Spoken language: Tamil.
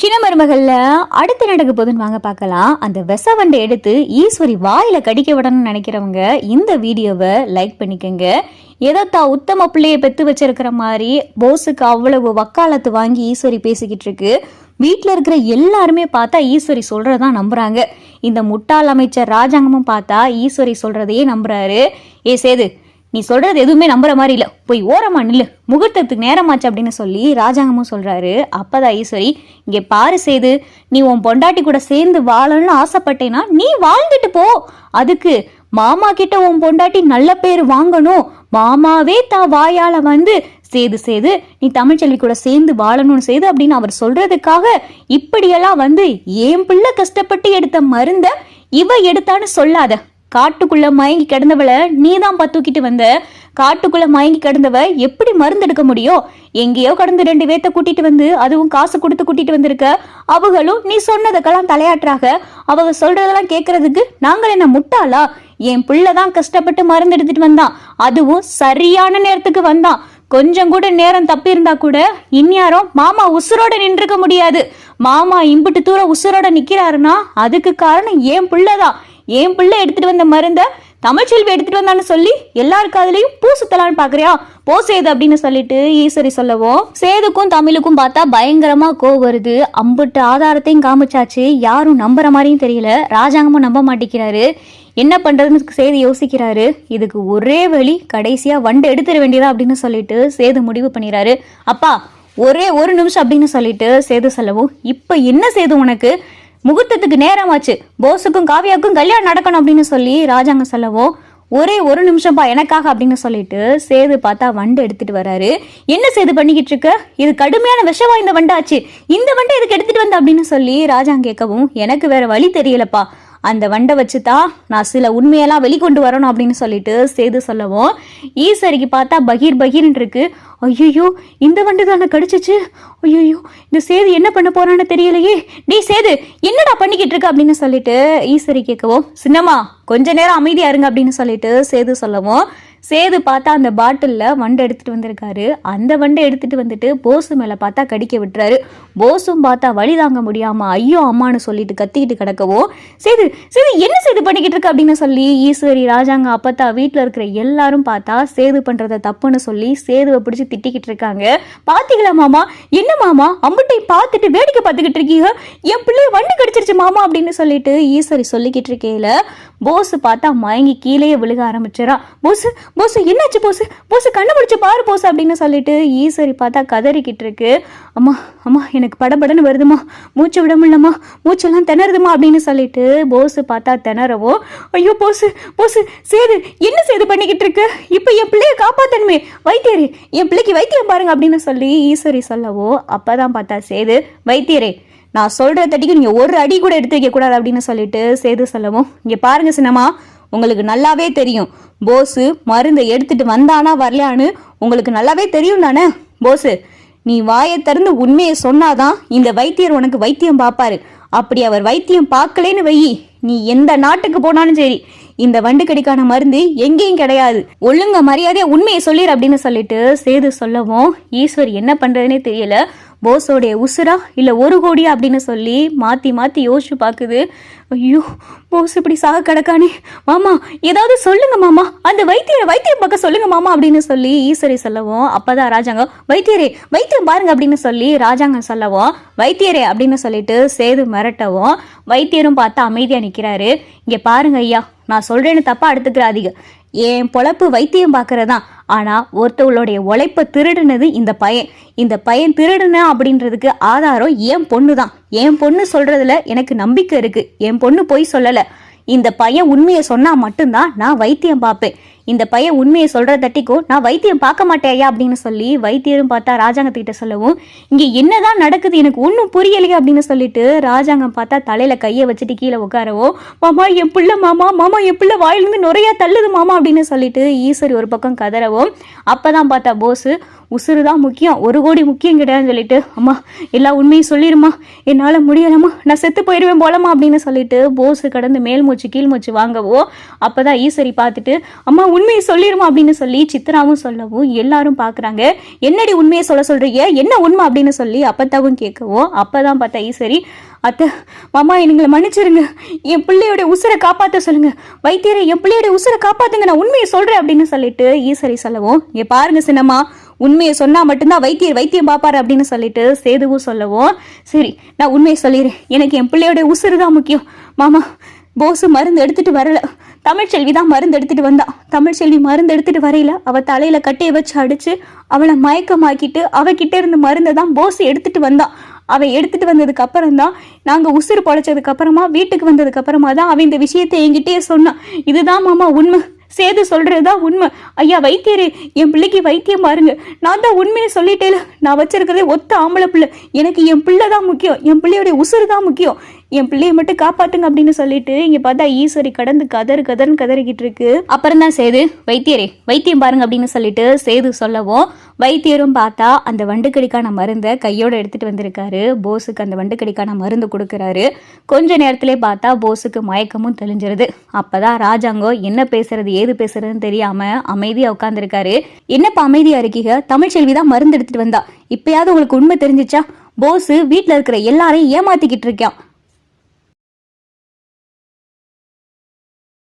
சின்ன மருமகள்ல அடுத்து நடக்க போதுன்னு வாங்க பார்க்கலாம். அந்த விசவண்டை எடுத்து ஈஸ்வரி வாயில கடிக்க விடணும்னு நினைக்கிறவங்க இந்த வீடியோவை லைக் பண்ணிக்கோங்க. ஏதோ உத்தம பிள்ளைய பெத்து வச்சிருக்கிற மாதிரி போஸுக்கு அவ்வளவு வக்காலத்து வாங்கி ஈஸ்வரி பேசிக்கிட்டு இருக்கு. வீட்டில் இருக்கிற எல்லாருமே பார்த்தா ஈஸ்வரி சொல்றதான் நம்புறாங்க. இந்த முட்டாள் அமைச்சர் ராஜாங்கமும் பார்த்தா ஈஸ்வரி சொல்றதையே நம்புறாரு. ஏ சேது நீ சொல்றது எதுவுமே நம்புற மாதிரி இல்லை. போய் ஓரமா நில்லு. முகூர்த்தத்துக்கு நேரமாச்சு அப்படின்னு சொல்லி ராஜாங்கமும் சொல்றாரு. அப்பதான் ஈஸ்வரி இங்கே பாரு செய்து நீ உன் பொண்டாட்டி கூட சேர்ந்து வாழணும்னு ஆசைப்பட்டேன்னா நீ வாழ்ந்துட்டு போ. அதுக்கு மாமா கிட்ட உன் பொண்டாட்டி நல்ல பேர் வாங்கணும். மாமாவே தா வாயால வந்து சேது சேது நீ தமிழ்ச்செல்வி கூட சேர்ந்து வாழணும்னு செய்து அப்படின்னு அவர் சொல்றதுக்காக இப்படியெல்லாம் வந்து என் பிள்ளை கஷ்டப்பட்டு எடுத்த மருந்த இவ எடுத்தான்னு சொல்லாத. காட்டுக்குள்ள மயங்கி கிடந்தவளை நீ தான் பத்துக்கிட்டு வந்த. காட்டுக்குள்ள மயங்கி கிடந்தவ எப்படி மருந்து எடுக்க முடியும் எங்கேயோ கடந்து ரெண்டு பேர்த்த கூட்டிட்டு வந்து அதுவும் காசு கொடுத்து கூட்டிட்டு வந்திருக்க. அவங்களும் நீ சொன்னதுக்கெல்லாம் தலையாற்றாக அவங்க சொல்றதெல்லாம் கேட்கறதுக்கு நாங்கள் என்ன முட்டாளா? என் பிள்ளை தான் கஷ்டப்பட்டு மருந்து எடுத்துட்டு வந்தான். அதுவும் சரியான நேரத்துக்கு வந்தான். கொஞ்சம் கூட நேரம் தப்பி இருந்தா கூட இந்நேரம் மாமா உசுரோட நின்றுக்க முடியாது. மாமா இம்புட்டு தூரம் உசுரோட நிக்கிறாருன்னா அதுக்கு காரணம் என் பிள்ளைதான். என் பிள்ளை எடுத்துட்டு வந்த மருந்த? தமிழ்ச்செல்வி எடுத்துட்டு வந்தான்னு சொல்லி எல்லார் காதுலயும் பூ சுத்தலான்னு பாக்குறியா? போ சேது அப்படின்னு சொல்லிட்டு ஈஸ்வரி சொல்லவும் சேதுக்கும் தமிழுக்கும் பார்த்தா பயங்கரமா கோ வருது. அம்புட்டு ஆதாரத்தையும் காமிச்சாச்சு. யாரும் நம்புற மாதிரியும் தெரியல. ராஜாங்கமும் நம்ப மாட்டேங்கிறாரு. என்ன பண்றதுன்னு சேது யோசிக்கிறாரு. இதுக்கு ஒரே வழி கடைசியா வண்டு எடுத்துட வேண்டியதா அப்படின்னு சொல்லிட்டு சேது முடிவு பண்ணிடுறாரு அப்பா ஒரே ஒரு நிமிஷம் அப்படின்னு சொல்லிட்டு சேது சொல்லவும் இப்ப என்ன சேது உனக்கு? முகூர்த்தத்துக்கு நேரமாச்சு. போஸுக்கும் காவியாவுக்கும் கல்யாணம் நடக்கணும் அப்படின்னு சொல்லி ராஜாங்க சொல்லவோ ஒரே ஒரு நிமிஷம்ப்பா எனக்காக அப்படின்னு சொல்லிட்டு சேது பார்த்தா வண்டு எடுத்துட்டு வராரு. என்ன சேது பண்ணிக்கிட்டு இருக்க? இது கடுமையான விஷமா வாய்ந்த வண்டாச்சு. இந்த வண்டை எதுக்கு எடுத்துட்டு வந்த? அப்படின்னு சொல்லி ராஜாங்க கேட்கவும் எனக்கு வேற வழி தெரியலப்பா. அந்த வண்டை வச்சு தான் நான் சில உண்மையெல்லாம் வெளிக்கொண்டு வரணும் அப்படின்னு சொல்லிட்டு சேது சொல்லவும் ஈஸ்வரிக்கு பார்த்தா பகீர் பகீர்னு இருக்கு. ஐயோ இந்த வண்டு தானே கடிச்சிச்சு? ஐயோ இந்த சேது என்ன பண்ண போறான்னு தெரியலையே. நீ சேது என்னடா பண்ணிக்கிட்டு இருக்க அப்படின்னு சொல்லிட்டு ஈஸ்வரி கேட்கவும் சின்னம்மா கொஞ்ச நேரம் அமைதியா இருங்க அப்படின்னு சொல்லிட்டு சேது சொல்லவும் சேது பார்த்தா அந்த பாட்டிலில் வண்டை எடுத்துட்டு வந்திருக்காரு. அந்த வண்டை எடுத்துட்டு வந்துட்டு போஸு மேலே பார்த்தா கடிக்க விட்டுறாரு. போஸும் பார்த்தா வழி தாங்க முடியாம ஐயோ அம்மான்னு சொல்லிட்டு கத்திக்கிட்டு கிடக்கவும் சேது சேது என்ன சேது பண்ணிக்கிட்டு இருக்கு அப்படின்னு சொல்லி ஈஸ்வரி ராஜாங்க அப்பத்தா வீட்டில் இருக்கிற எல்லாரும் பார்த்தா சேது பண்றத தப்புன்னு சொல்லி சேதுவை பிடிச்சி திட்டிக்கிட்டு இருக்காங்க. பாத்தீங்களா மாமா? என்ன மாமா? அம்புட்டை பார்த்துட்டு வேடிக்கை பார்த்துக்கிட்டு இருக்கீங்க? என் பிள்ளைய வண்டி கடிச்சிருச்சு மாமா அப்படின்னு சொல்லிட்டு ஈஸ்வரி சொல்லிக்கிட்டு இருக்கையில போஸ் பார்த்தா மயங்கி கீழேயே விழுக ஆரம்பிச்சிடா போஸ் போஸ் என்னாச்சு போஸ்? போஸ் கண்ணு முடிச்சு பாரு போஸ் அப்படின்னு சொல்லிட்டு ஈஸ்வரி பார்த்தா கதறிக்கிட்டு இருக்கு. அம்மா அம்மா எனக்கு படபடன்னு வருதுமா மூச்சு விட முடியலம்மா. மூச்செல்லாம் திணறுதுமா அப்படின்னு சொல்லிட்டு போஸ் பார்த்தா வரவோ ஐயோ போசு போசு சேது என்ன சேது பண்ணிக்கிட்டு இருக்கு? இப்போ என் பிள்ளைய காப்பாத்தனுமே வைத்தியரே என் பிள்ளைக்கு வைத்தியம் பாருங்க அப்படின்னு சொல்லி ஈஸ்வரி சொல்லவோ அப்பதான் பார்த்தா சேது வைத்தியரே நான் சொல்ற தட்டிக்கு நீங்க ஒரு அடி கூட எடுத்து வைக்க கூடாது அப்படின்னு சொல்லிட்டு சேது சொல்லவும் இங்க பாருங்க சின்னம்மா உங்களுக்கு நல்லாவே தெரியும். போஸு மருந்தை எடுத்துட்டு வந்தானா வரலையான்னு உங்களுக்கு நல்லாவே தெரியும் தானே? போஸு நீ வாயை திறந்து உண்மையை சொன்னாதான் இந்த வைத்தியர் உனக்கு வைத்தியம் பார்ப்பாரு. அப்படி அவர் வைத்தியம் பார்க்கலேன்னு வை நீ எந்த நாட்டுக்கு போனாலும் சரி இந்த வண்டுக்கடிக்கான மருந்து எங்கேயும் கிடையாது. ஒழுங்க மரியாதையா உண்மையை சொல்லிடு அப்படின்னு சொல்லிட்டு சேது சொல்லவும் ஈஸ்வர் என்ன பண்றதுனே தெரியல. போஸோடைய உசுரா? இல்லை ஒரு கோடியா அப்படின்னு சொல்லி மாற்றி மாற்றி யோசிச்சு பார்க்குது ஐயோ போஸ் இப்படி சாக கிடக்கானே. மாமா ஏதாவது சொல்லுங்க மாமா. அந்த வைத்தியரை வைத்தியம் பார்க்க சொல்லுங்க மாமா அப்படின்னு சொல்லி ஈஸ்வரி சொல்லவும் அப்பதான் ராஜாங்கம் வைத்தியரே வைத்தியம் பாருங்க அப்படின்னு சொல்லி ராஜாங்க சொல்லவும் வைத்தியரே அப்படின்னு சொல்லிட்டு சேது மிரட்டவும் வைத்தியரும் பார்த்து அமைதியாக நிற்கிறாரு இங்கே பாருங்க ஐயா நான் சொல்கிறேன்னு தப்பாக எடுத்துக்கிறாதீங்க. என் பொழப்பு வைத்தியம் பார்க்கறதான் ஆனால் ஒருத்தவளுடைய உழைப்பை திருடுனது இந்த பையன். இந்த பையன் திருடுன அப்படின்றதுக்கு ஆதாரம் என் பொண்ணு தான் என் பொண்ணு சொல்கிறதுல எனக்கு நம்பிக்கை இருக்குது என் பொண்ணு போய் சொல்லலை. இந்த பையன் உண்மையை சொன்னால் மட்டும்தான் நான் வைத்தியம் பார்ப்பேன். இந்த பையன் உண்மையை சொல்ற தட்டிக்கும் நான் வைத்தியம் பார்க்க மாட்டேயா அப்படின்னு சொல்லி வைத்தியரும் பார்த்தா ராஜாங்கத்துக்கிட்ட சொல்லவும் இங்க என்னதான் நடக்குது எனக்கு ஒன்றும் புரியலையே அப்படின்னு சொல்லிட்டு ராஜாங்கம் பார்த்தா தலையில கையை வச்சுட்டு கீழே உட்காரவும் மாமா என் பிள்ளை மாமா மாமா என் பிள்ளை வாயிலிருந்து நிறையா தள்ளுது மாமா அப்படின்னு சொல்லிட்டு ஈஸ்வரி ஒரு பக்கம் கதறவும் அப்பதான் பார்த்தா போஸு உசுறு தான் முக்கியம் ஒரு கோடி முக்கியம் கிடையாதுன்னு சொல்லிட்டு அம்மா எல்லா உண்மையும் சொல்லிடுமா என்னால் முடியலம்மா நான் செத்து போயிடுவேன் போலம்மா அப்படின்னு சொல்லிட்டு போஸு கடந்து மேல் மூச்சு கீழ் மூச்சு வாங்கவோ அப்போ தான் ஈஸ்வரி பார்த்துட்டு அம்மா உண்மையை சொல்லிருமா அப்படின்னு சொல்லி சித்ராவும் சொல்லவும் எல்லாரும் பார்க்குறாங்க என்னடி உண்மையை சொல்ல சொல்கிறீங்க என்ன உண்மை அப்படின்னு சொல்லி அப்பத்தாவும் கேட்கவும் அப்போ தான் பார்த்தா ஈஸ்வரி அத்தை மாமா எங்களை மன்னிச்சிருங்க. என் பிள்ளையோட உசுரை காப்பாற்ற சொல்லுங்க. வைத்தியரை என் பிள்ளையோட உசுரை காப்பாத்துங்க நான் உண்மையை சொல்கிறேன் அப்படின்னு சொல்லிட்டு ஈஸ்வரி சொல்லவும் இங்கே பாருங்க சின்னம்மா உண்மையை சொன்னால் மட்டும்தான் வைத்தியர் வைத்தியம் பாப்பாரு அப்படின்னு சொல்லிட்டு சேதுவும் சொல்லவும் சரி நான் உண்மையை சொல்லிடுறேன். எனக்கு என் பிள்ளையோட உசுறு தான் முக்கியம். மாமா போஸு மருந்து எடுத்துட்டு வரல. தமிழ்ச்செல்வி தான் மருந்து எடுத்துட்டு வந்தா. தமிழ்ச்செல்வி மருந்து எடுத்துட்டு வரையில அவ தலையில கட்டையை வச்சு அடிச்சு அவளை மயக்கமாக்கிட்டு அவகிட்ட இருந்து மருந்தை தான் போஸ் எடுத்துட்டு வந்தான் அவ எடுத்துட்டு வந்ததுக்கு அப்புறம் தான் நாங்க உசுறு பொழைச்சதுக்கு அப்புறமா வீட்டுக்கு வந்ததுக்கு அப்புறமா தான் அவன் இந்த விஷயத்தை என்கிட்டயே சொன்னான் இதுதான் மாமா உண்மை. சேது சொல்றதுதான் உண்மை. ஐயா வைத்தியரே என் பிள்ளைக்கு வைத்தியம் பாருங்க. நான் தான் உண்மையை சொல்லிட்டேல. நான் வச்சிருக்கிறதே ஒத்த ஆம்பளை பிள்ளை. எனக்கு என் பிள்ளை தான் முக்கியம். என் பிள்ளையோடைய உசுறு தான் முக்கியம். என் பிள்ளையை மட்டும் காப்பாற்றுங்க அப்படின்னு சொல்லிட்டு இங்க பார்த்தா ஈஸ்வரி கடந்து கதறு கதர்னு கதறிக்கிட்டு இருக்கு. அப்புறம் தான் சேது வைத்தியரே வைத்தியம் பாருங்க அப்படின்னு சொல்லிட்டு சேது சொல்லவும் வைத்தியரும் பார்த்தா அந்த வண்டுக்கடிக்கான மருந்தை கையோட எடுத்துட்டு வந்திருக்காரு. போஸுக்கு அந்த வண்டுக்கடிக்கான மருந்து கொடுக்குறாரு. கொஞ்ச நேரத்திலே பார்த்தா போஸுக்கு மயக்கமும் தெளிஞ்சிருது. அப்பதான் ராஜாங்கோ என்ன பேசுறது ஏது பேசுறதுன்னு தெரியாம அமைதியா உட்காந்துருக்காரு என்னப்பா அமைதியா இருக்கீங்க? தமிழ்ச்செல்வி தான் மருந்து எடுத்துட்டு வந்தா. இப்பயாவது உங்களுக்கு உண்மை தெரிஞ்சிச்சா? போஸ் வீட்டில் இருக்கிற எல்லாரையும் ஏமாத்திக்கிட்டு இருக்கான்.